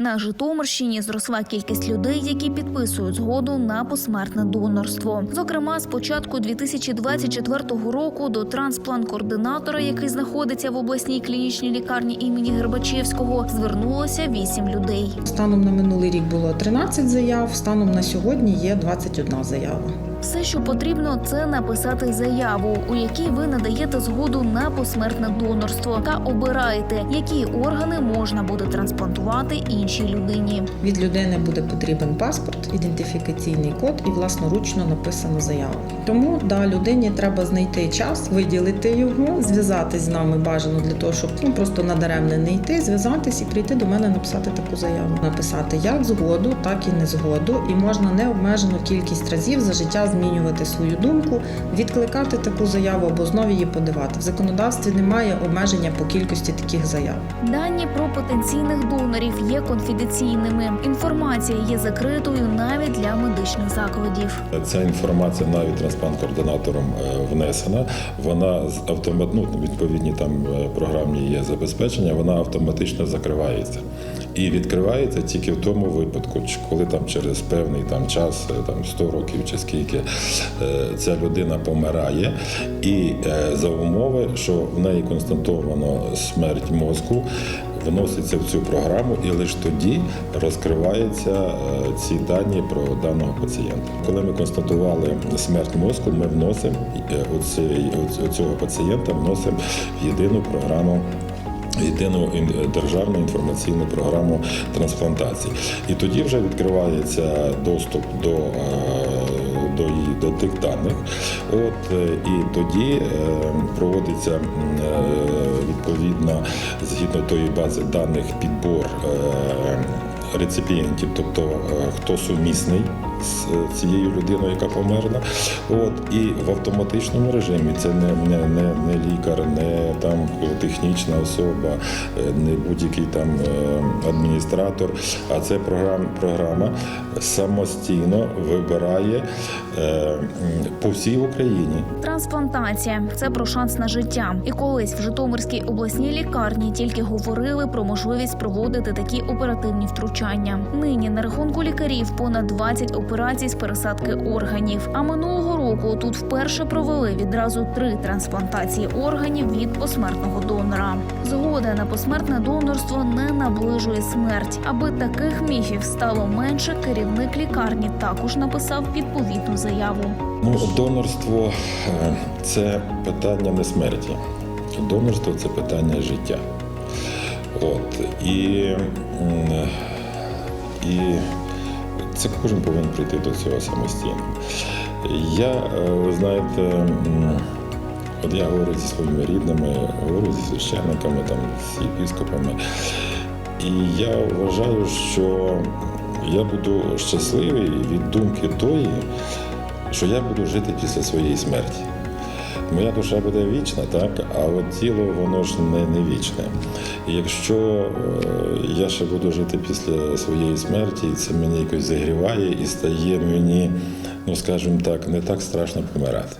На Житомирщині зросла кількість людей, які підписують згоду на посмертне донорство. Зокрема, з початку 2024 року до трансплант-координатора, який знаходиться в обласній клінічній лікарні імені Гербачевського, звернулося 8 людей. Станом на минулий рік було 13 заяв, станом на сьогодні є 21 заява. Все, що потрібно, це написати заяву, у якій ви надаєте згоду на посмертне донорство та обираєте, які органи можна буде трансплантувати іншій людині. Від людини буде потрібен паспорт, ідентифікаційний код і власноручно написана заява. Тому да, людині треба знайти час, виділити його, зв'язатись з нами бажано для того, щоб ну просто надаремне не йти, зв'язатись і прийти до мене написати таку заяву. Написати як згоду, так і незгоду, і можна необмежену кількість разів за життя змінювати свою думку, відкликати таку заяву або знову її подавати. В законодавстві немає обмеження по кількості таких заяв. Дані про потенційних донорів є конфіденційними. Інформація є закритою навіть для медичних закладів. Ця інформація навіть трансплант-координатором е, внесена. Вона з автомат... ну, відповідні там е, програмні є забезпечення, вона автоматично закривається. І відкривається тільки в тому випадку, коли там через певний там час, е, там 100 років чи скільки е, ця людина помирає, і е, за умови, що в неї констатовано смерть мозку, вноситься в цю програму, і лише тоді розкриваються ці дані про даного пацієнта. Коли ми констатували смерть мозку, ми вносимо оцього пацієнта вносимо єдину програму. Єдину державну інформаційну програму трансплантації, і тоді вже відкривається доступ до, е, до, до тих даних. От е, і тоді е, проводиться відповідно згідно тої бази даних підбор реципієнтів, тобто хто сумісний з цією людиною, яка померла. От і в автоматичному режимі це не, не, не, не лікар, не там технічна особа, е, не будь-який там е, адміністратор, а це програм, програма самостійно вибирає е, по всій Україні. Трансплантація це про шанс на життя. І колись в Житомирській обласній лікарні тільки говорили про можливість проводити такі оперативні втручання. Нині на рахунку лікарів понад 20 операцій з пересадки органів. А минулого року тут вперше провели відразу три трансплантації органів від посмертного донора. Згода на посмертне донорство не наближує смерть. Аби таких міфів стало менше, керівник лікарні також написав відповідну заяву. Ну, донорство е, це питання не смерті. Донорство це питання життя. От. І, і це кожен повинен прийти до цього самостійно. Я, е, ви знаєте, от я говорю зі своїми рідними, говорю зі священниками, там, з єпіскопами. І я вважаю, що я буду щасливий від думки тої, що я буду жити після своєї смерті. Моя душа буде вічна, так, а от тіло воно ж не, не вічне. І якщо е, я ще буду жити після своєї смерті, це мені якось загріває і стає мені, ну скажімо так, не так страшно помирати.